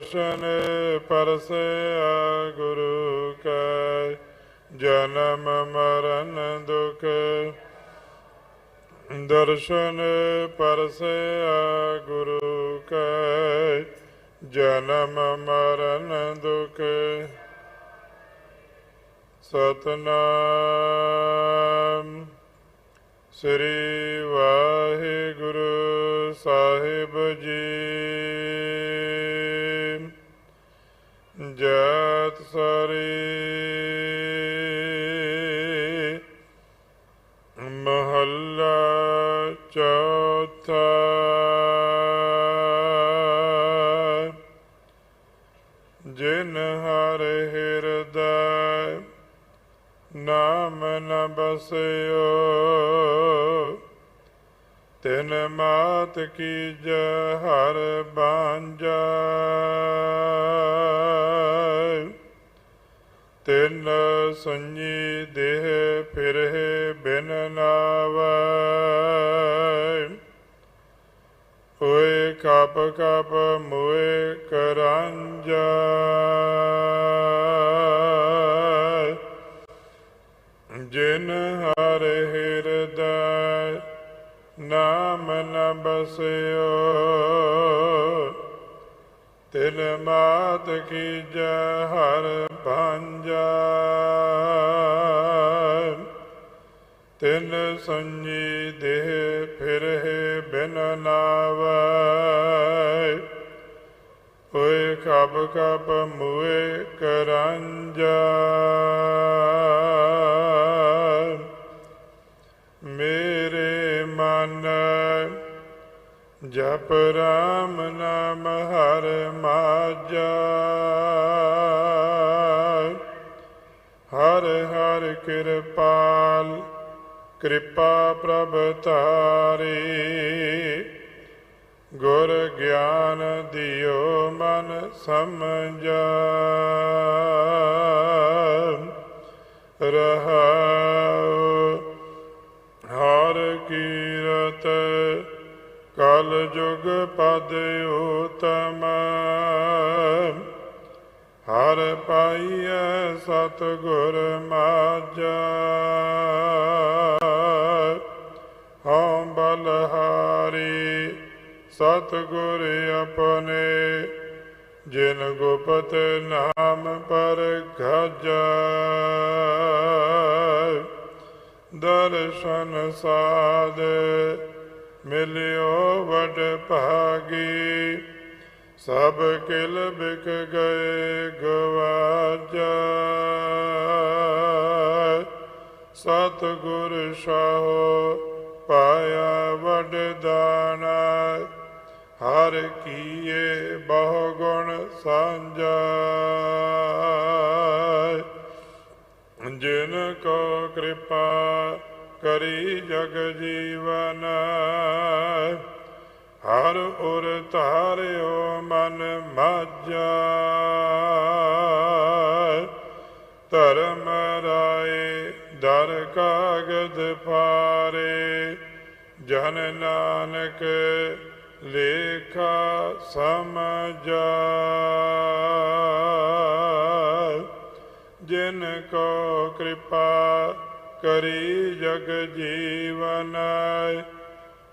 ਦਰਸ਼ਨ ਪਰਸਿਆ ਗੁਰੂ ਕੈ, ਜਨਮ ਮਰਨ ਦੁਖ। ਦਰਸ਼ਨ ਪਰਸਿਆ ਗੁਰੂ ਕੈ, ਜਨਮ ਮਰਨ ਦੁਖ। ਸਤਨਾਮ ਸ੍ਰੀ ਵਾਹਿਗੁਰੂ ਸਾਹਿਬ ਜੀ। ਜਤ ਸਰੀ ਮਹੱਲਾ ਚੌਥਾ ਜਿਨ ਹਰ ਹਿਰਦੈ ਨਾਮ ਨ ਬਸਿਓ, ਤਿਨ ਮਾਤ ਕੀ ਹਰ ਬਾਂਝਾ। ਤਿੰਨ ਸੰਜੀ ਦੇਹ ਫਿਰਹਿ ਬਿਨ ਨਾਵੈ। ਹੋਏ ਕਪ ਕਪ ਮੋਏ ਕਰਾਂਜਾ। ਜਿਨ ਹਰ ਹਿਰਦੈ, ਨਾਮ ਨ ਬਸਿਓ। ਤਿਲ ਮਾਤ ਕੀ ਹਰ ਭਾਂਜਾ ਤਿਨ ਸੰਜੀ ਦੇਹ ਫਿਰਹਿ ਬਿਨ ਨਾਵੈ। ਹੋਏ ਕਬ ਕਬ ਮੂਏ ਕਰਾਂਜਾ ਮੇਰੇ ਮਨ ਜਪ ਰਾਮ ਨਾਮ ਹਰ ਮਾਜਾ ਹਰ ਕਿਰਪਾਲ, ਕਿਰਪਾ ਪ੍ਰਭ ਤਾਰੀ। ਗੁਰ ਗਿਆਨ ਦਿਓ ਮਨ ਸਮਝਾ ਰਹਾਉ ਹਰ ਕੀਰਤ ਕਲ ਜੁਗ ਪਦ ਉਤਮ। ਹਰ ਪਾਈਐ ਸਤ ਗੁਰ ਮਾਝਾ। ਹਉ ਬਲਹਾਰੀ ਸਤ ਆਪਣੇ, ਜਿਨ ਗੁਪਤ ਨਾਮ ਪਰ ਗਾਜਾ ਦਰਸ਼ਨ ਸਾਧ ਮਿਲਿਓ ਵਡ ਭਾਗੀ। ਸਭ ਕਿਲ ਬਿਕ ਗਏ ਗਵਾਜਾ। ਸਤ ਗੁਰ ਸਾਹੋ ਪਾਇਆ ਵਡ ਦਾਣਾ। ਹਰ ਕੀਏ ਬਹੁ ਗੁਣ ਸਾਂਝਾ। ਜਿਨ ਕੋ ਕਿਰਪਾ ਕਰੀ ਜਗ ਜੀਵਨ। ਹਰ ਉਰ ਧਾਰਿਓ ਮਨ ਮਾਝਾ ਧਰਮ ਰਾਏ ਦਰ ਕਾਗਦ ਫਾਰੇ ਜਨ ਨਾਨਕ ਲੇਖਾ ਸਮਝਾ। ਜਿਨ ਕੋ ਕਿਰਪਾ ਕਰੀ ਜਗ ਜੀਵਨ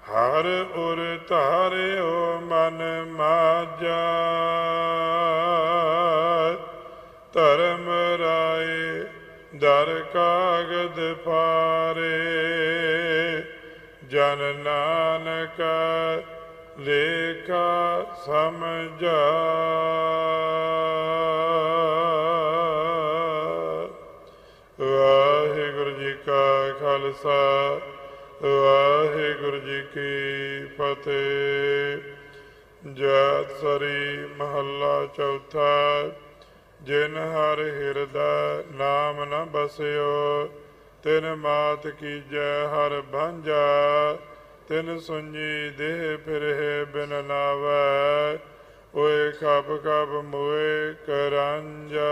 ਹਰ ਉਰ ਧਾਰਿਓ ਮਨ ਮਾਝਾ ਧਰਮ ਰਾਏ ਦਰ ਕਾਗਦ ਫਾਰੇ ਜਨ ਨਾਨਕ ਲੇਖਾ ਸਮਝਾ। ਵਾਹਿਗੁਰੂ ਜੀ ਕਾ ਖਾਲਸਾ। ਵਾਹਿਗੁਰੂ ਜੀ ਕੀ ਫਤਿਹ। ਜਤ ਸਰੀ ਮਹੱਲਾ ਚੌਥਾ, ਜਿਨ ਹਰ ਹਿਰਦਾ ਨਾਮ ਨ ਬਸਿਓ, ਤਿਨ ਮਾਤ ਕੀ ਜੈ ਹਰ ਭਾਂਜਾ, ਤਿਨ ਸੁਣੀ ਦੇਹ ਫਿਰਹਿ ਬਿਨ ਨਾਵੈ, ਓਏ ਖਪ ਕਬ ਮੋਏ ਕਰਾਂਜਾ।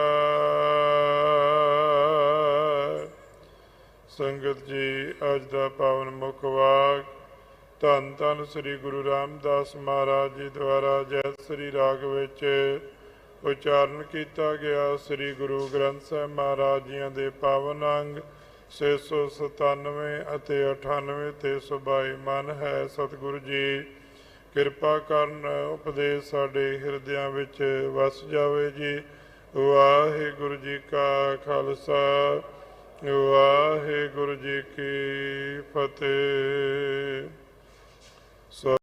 ਸੰਗਤ ਜੀ, ਅੱਜ ਦਾ ਪਾਵਨ ਮੁੱਖ ਵਾਕ। ਧੰਨ ਧੰਨ ਸ੍ਰੀ ਗੁਰੂ ਰਾਮਦਾਸ ਮਹਾਰਾਜ ਜੀ ਦੁਆਰਾ ਜੈ ਸ੍ਰੀ ਰਾਗ ਵਿੱਚ ਉਚਾਰਨ ਕੀਤਾ ਗਿਆ। ਸ੍ਰੀ ਗੁਰੂ ਗ੍ਰੰਥ ਸਾਹਿਬ ਮਹਾਰਾਜ ਜੀਆਂ ਦੇ ਪਾਵਨ ਅੰਗ 697 ਅਤੇ 98 ਤੇ 122 ਮਨ ਹੈ। ਸਤਿਗੁਰੂ ਜੀ, ਕਿਰਪਾ ਕਰਨ ਉਪਦੇਸ਼ ਸਾਡੇ ਹਿਰਦਿਆਂ ਵਿੱਚ ਵਸ ਜਾਵੇ ਜੀ। ਵਾਹਿਗੁਰੂ ਜੀ ਕਾ ਖਾਲਸਾ। ਵਾਹਿਗੁਰੂ ਜੀ ਕੀ ਫਤਿਹ।